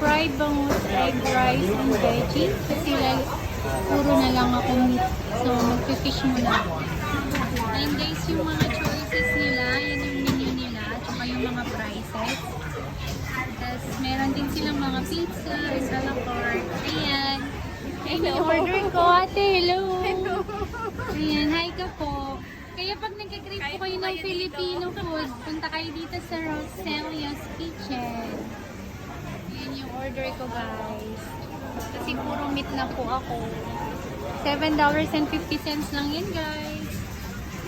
fried bangus, egg rice, and veggie. Kasi lalo, puro na lang ako meat. So, magpifish muna ako. And guys, yung mga choices nila, yan yung menu nila, tsaka yung mga prices. Tapos, meron din silang mga pizza, sa la carte. Ayan. Ayan yung order ko. Ate, hello. Hello. Ayan, hi ka po. Kaya pag nagka-crave po kayo ng Filipino food, punta kayo dito sa Roselia's Kitchen. Ayan yung order ko, guys. Kasi puro meat na po ako. $7.50 lang yan, guys.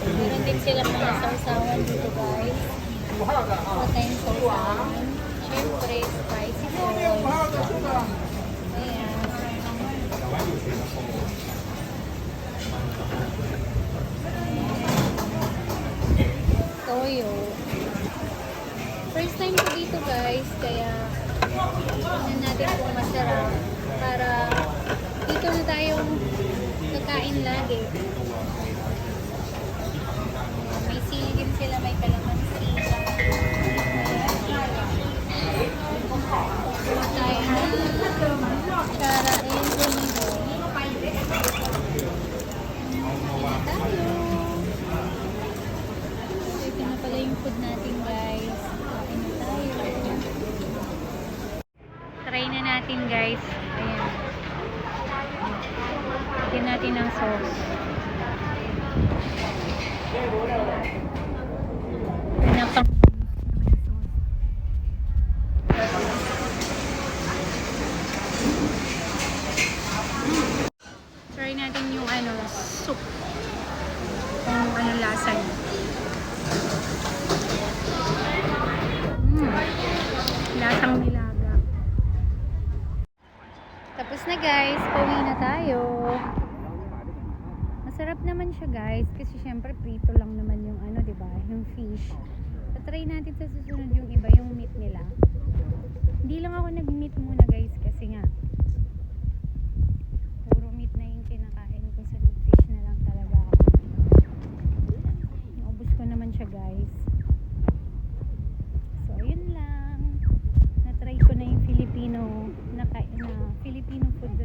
Meron din sila mga sausawan dito, guys. Patayong sausawan. Siyempre, spicy sauce. Ayan. Toyo. First time ko dito guys, kaya tingnan natin kung masarap para dito na tayo kakain lagi. Try na natin, guys. Ayan. Lagyan natin ng sauce. Pinapang Try natin yung ano, soup. Kung ano lasa niya. Tapos na guys, pauwi na tayo. Masarap naman siya guys kasi syempre prito lang naman yung ano, 'di ba? Yung fish. Tatry natin sa susunod yung iba yung meat nila. Hindi lang ako nag-meat muna guys kasi nga puro meat na yung kinakain ko sa fish na lang talaga ako. Naubos ko naman siya guys. Filipino food